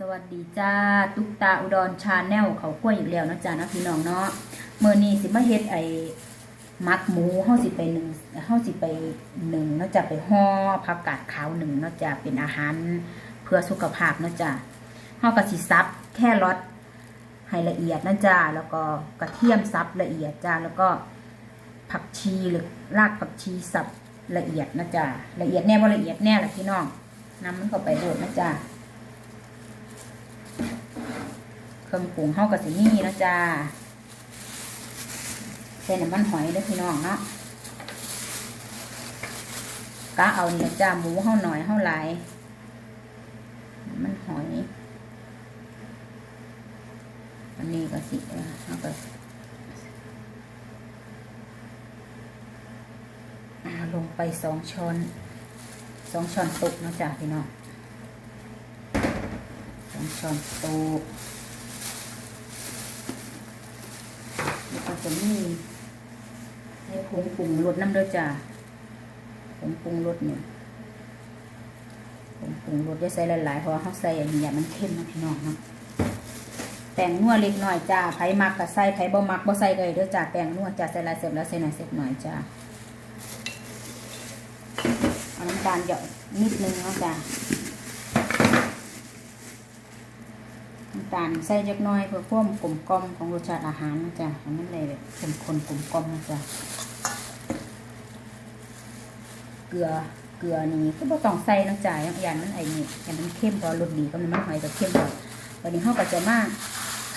สวัสดีจ้าตุ๊กตาอุดรชาแนลเขากล้วยอีกแล้วนะจ้านะพี่น้องเนาะเมื่อนี้สิมาเฮ็ดไอ้มักหมูเฮาสิไปหนึ่งเฮาสิไปหนึ่งเนาะจ้ะไปห่อผักกาดขาวหนึ่งเนาะจ้ะเป็นอาหารเพื่อสุขภาพเนาะจ้ะเฮาก็สิซับแค่รสให้ละเอียดนะจ้าแล้วก็กระเทียมซับละเอียดจ้าแล้วก็ผักชีหรือรากผักชีสับละเอียดนะจ้าละเอียดแน่บ่ละเอียดแน่ล่ะพี่น้องนำมันเข้าไปโดดนะจ้า เค รื่องปรุงเฮากับสินี่นะจ้าใส่น้ำมันหอยด้อพี่น้องเนาะกะเอาเนี่ละจ้าหมูเฮาหน่อยเฮาหลายน้ำมันหอยอันนี้ก็สิเฮาก็ลงไปสองช้อนสองช้อนตกนะจ้าพี่น้องสองช้อนโต๊ะ แล้วก็ จะมีให้ผงปรุงรสน้ำเด้อจ้าผงปรุงรสเนี่ยผงปรุงรสได้ใส่หลายๆเพราะว่าเขาใส่อันนี้อย่ามันเข้มนะพี่น้องเนาะแป้งนัวเล็กหน้อยจ้าไผ่มักก็ใส่ไผ่บ่มักบ่ใส่เลยเด้อจ้าแป้งนัวจ้าใส่ลายเสร็จแล้วใส่หน่อยเสร็จหน่อยจ้าเอาน้ำตาลหยอดนิดนึงเนาะจ้า น้ำตาลใส่จักน้อยเพื่อเพิ่มกลมกลมของรสชาติอาหารนะจ๊ะให้มันเลยแบบเข้มข้นกลมกลมนะจ๊ะเกลือเกลือนี่ก็บ่ต้องใส่นะจ๊ะอย่างอย่านั้นไอ้นี่อย่างมันเข้มพอรสดีก็มันหอยก็เข้มพอวันนี้เขาก็จะมา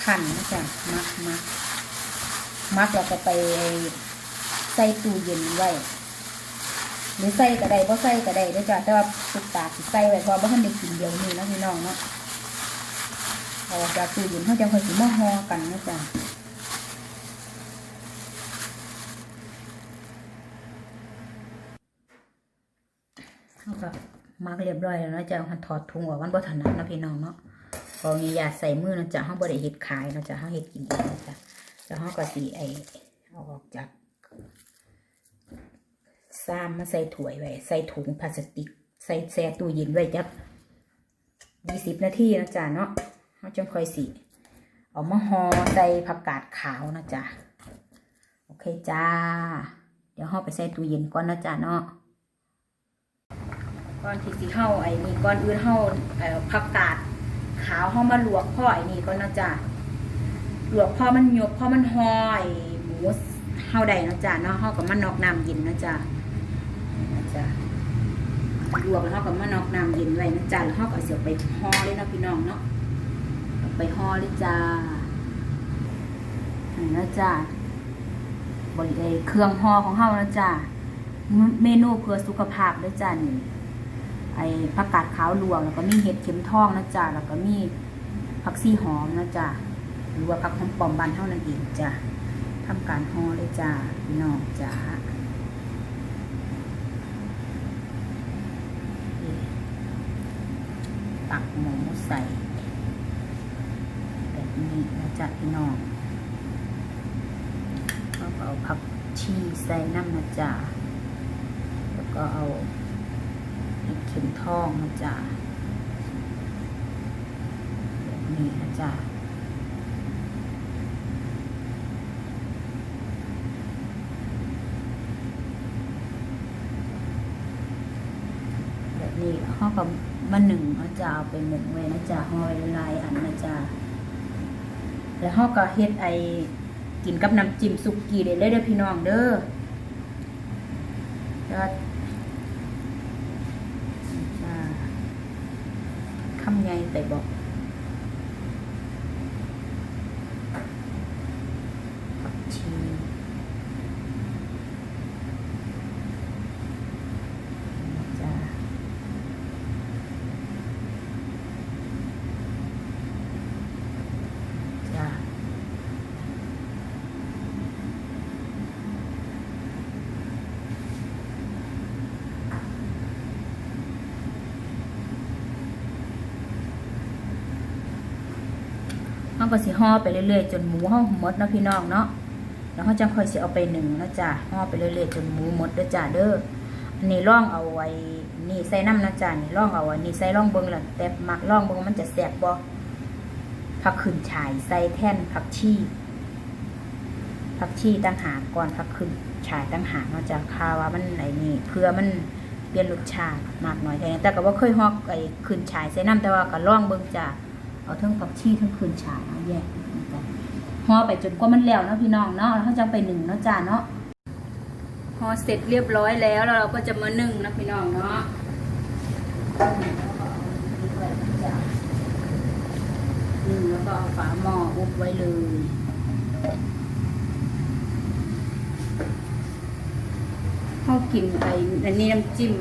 ขันนะจ๊ะมักมักมักแล้วก็ไปใส่ตู้เย็นไว้หรือใส่ก็ได้บ่ใส่ก็ได้นะจ๊ะแต่ว่าสุกตาสิใส่ไว้เพราะว่าบ่ทันได้กินเดียวนี้นะพี่น้องเนาะ ออกจากตู้เย็นเขาจะคอยสิมาห่อกันนะจ๊ะเขาก็มักเรียบร้อยแล้วนะจ๊ะเขาถอดถุงออกมันบ่ถนัดนะพี่น้องเนาะพอมียาใส่มือนะจ๊ะเขาบ่ได้เฮ็ดขายนะจ๊ะเขาเฮ็ดกินเองนะจ๊ะแล้วเขาก็สิไอเอาออกจากซ้ำมาใส่ถ้วยไว้ใส่ถุงพลาสติก ใส่แช่ตู้เย็นไว้จักยี่สิบนาทีนะจ๊ะเนาะ เขาจังค่อยสิเอามาห่อใส่ผักกาดขาวนะจ๊ะโอเคจ้า เดี๋ยวเฮาไปใส่ตู้เย็นก่อนนะจ๊ะเนาะก่อนที่สิเฮาไอ้นี่ก่อนอื่นเฮาเอ่อผักกาดขาวเฮามาลวกพ่อไอ้นี่ก่อนนะจ๊ะลวกพ่อมันยกพ่อมันห่อไอ้หมูเฮาได้นะจ๊ะเนาะเฮาก็มานอกน้ำเย็นนะจ๊ะนะจ๊ะลวกแล้วเฮาก็มานอกน้ำเย็นไว้นะจ๊ะแล้วเฮาก็เอาเสียไปห่อเลยเนาะพี่น้องเนาะ ไปห่อเลยจ้าอันนี้นะจ้าบริเวเครื่องห่อของเฮานะจ้าเมนูเพื่อสุขภาพด้วยจ้านี่ไอผักกาดขาวลวกแล้วก็มีเห็ดเข็มทองนะจ้าแล้วก็มีผักซี่หอมนะจ้าหรือว่าผักหอมปอมบานเท่านั้นเองจ้าทำการห่อเลยจ้าพี่น้องจ้าตักหมูใส่ จ๊ะพี่น้องก็เอาผักชีใส่น้ำนะจ๊ะแล้วก็เอาเข็มทองนะจ๊ะแบบนี้นะจ๊ะแบบนี้เขาก็มาหนึ่งนะจ๊ะเอาไปหนึ่งไว้นะจ๊ะห้อยลายอันนะจ๊ะ แล้วเขาก็เฮ็ดไอกินกับน้ำจิ้มสุกี้ได้เลยเด้อพี่น้องเด้อคำไงแต่บอกชีจ้า จ้า เขาก็สิห่อไปเรื่อยๆจนหมูเฮาหมดนะพี่น้องเนาะแล้วเขาจะค่อยสิเอาไปหนึ่งนะจ้ะห่อไปเรื่อยๆจนหมูหมดเด้อจ้าเด้อนี่ล่องเอาไว้นี่ใส่น้ำนะจ๊ะนี่ล่องเอาไว้นี่ใส่ล่องเบิ้งแล้วแต่มักล่องเบิ้งมันจะแสบบ่ผักขึ้นฉายใส่แท่นผักชีผักชีตั้งหากก่อนผักขึ้นฉายตั้งหากเนาะจ๊ะคาว่ามันไหนนี่เพื่อมันเปลี่ยนรสชาติมากหน่อยแค่นี้แต่ก็ว่าเคยฮอกไอ้ขึ้นฉายใส่น้ำแต่ว่าก็ล่องเบิ้งจ้ะ เอาทั้งผักชีทั้งขึ้นฉายเอาแยกนะจ๊ะห่อไปจนกว่ามันแล้วเนาะพี่น้องเนาะแล้วเขาจะไปหนึ่งเนาะจ้ะเนาะพอเสร็จเรียบร้อยแล้วแล้วเราก็จะมานึ่งนะพี่น้องเนาะนึ่งแล้วก็เอาฝาหม้ออุบไว้เลยข้าวกินไปอันนี้น้ำจิ้ม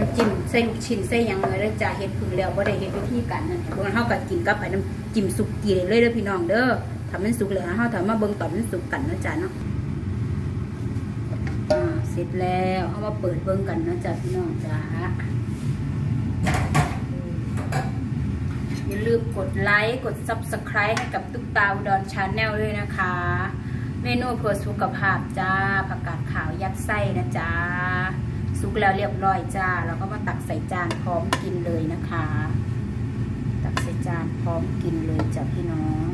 น้ำจิ้มใส่ลูกชิ้นใส่หยังเลยแล้วจ้าเฮ็ดพึ่งแล้วบ่ได้เฮ็ดวิธีการนั่นเพรางั้นเฮาก็กินกับไอ้น้ำจิ้มสุกี้เลยเด้อพี่น้องเด้อถ้ามันสุกแล้วเฮาถ้ามาเบิ่งตอนมันสุกกันนะจ้าเนาะเสร็จแล้วเอามาเปิดเบิ่งกันนะจ๊ะพี่น้องจ้าอย่าลืมกดไลค์กด Subscribe ให้กับตุ๊กตาอุดรชาแนลด้วยนะคะ เมนูเพื่อสุขภาพจ้าผักกาดขาวยัดไส้นะจ๊ะ สุกแล้วเรียบร้อยจ้าเราก็มาตักใส่จานพร้อมกินเลยนะคะ ตักใส่จานพร้อมกินเลยจ้ะพี่น้อง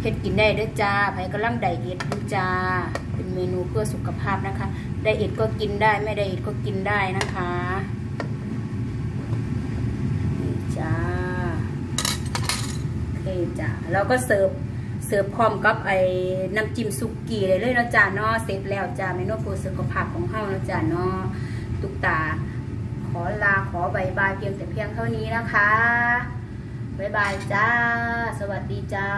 เฮ็ดกินได้ด้วยจ้าไผกำลังไดเอทอยู่จ้า เป็นเมนูเพื่อสุขภาพนะคะ ไดเอทก็กินได้ ไม่ไดเอทก็กินได้นะคะนี่จ้าโอเคจ้าแล้วก็เสิร์ฟ สิร์ฟพร้อมกับไอ้น้ำจิ้มซุกี้เลยเลยเนาะจ้าเนาะเสร็จแล้วจ้าเมนูโปรสุขภาพของเฮาเนาะจ้าเนาะตุกตา ขอลาขอบายบายเพียงแต่เพียงเท่านี้นะคะบายบายจ้า สวัสดีจ้า